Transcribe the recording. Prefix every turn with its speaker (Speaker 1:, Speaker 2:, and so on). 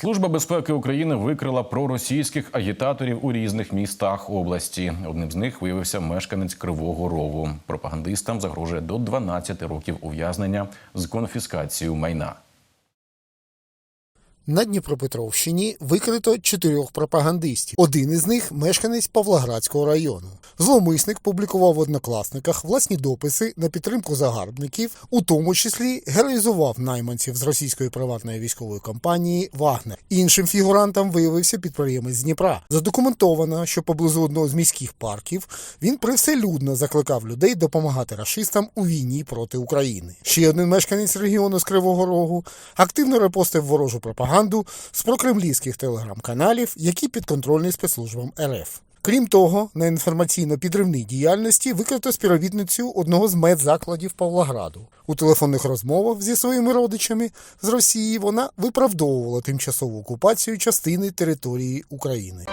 Speaker 1: Служба безпеки України викрила проросійських агітаторів у різних містах області. Одним з них виявився мешканець Кривого Рогу. Пропагандистам загрожує до 12 років ув'язнення з конфіскацією майна.
Speaker 2: На Дніпропетровщині викрито чотирьох пропагандистів. Один із них мешканець Павлоградського району. Зловмисник публікував в однокласниках власні дописи на підтримку загарбників, у тому числі героїзував найманців з російської приватної військової компанії Вагнер. Іншим фігурантом виявився підприємець з Дніпра. Задокументовано, що поблизу одного з міських парків він привселюдно закликав людей допомагати рашистам у війні проти України. Ще один мешканець регіону з Кривого Рогу активно репостив ворожу пропаганду з прокремлівських телеграм-каналів, які підконтрольні спецслужбам РФ. Крім того, на інформаційно-підривній діяльності викрито співробітницю одного з медзакладів Павлограду. У телефонних розмовах зі своїми родичами з Росії вона виправдовувала тимчасову окупацію частини території України.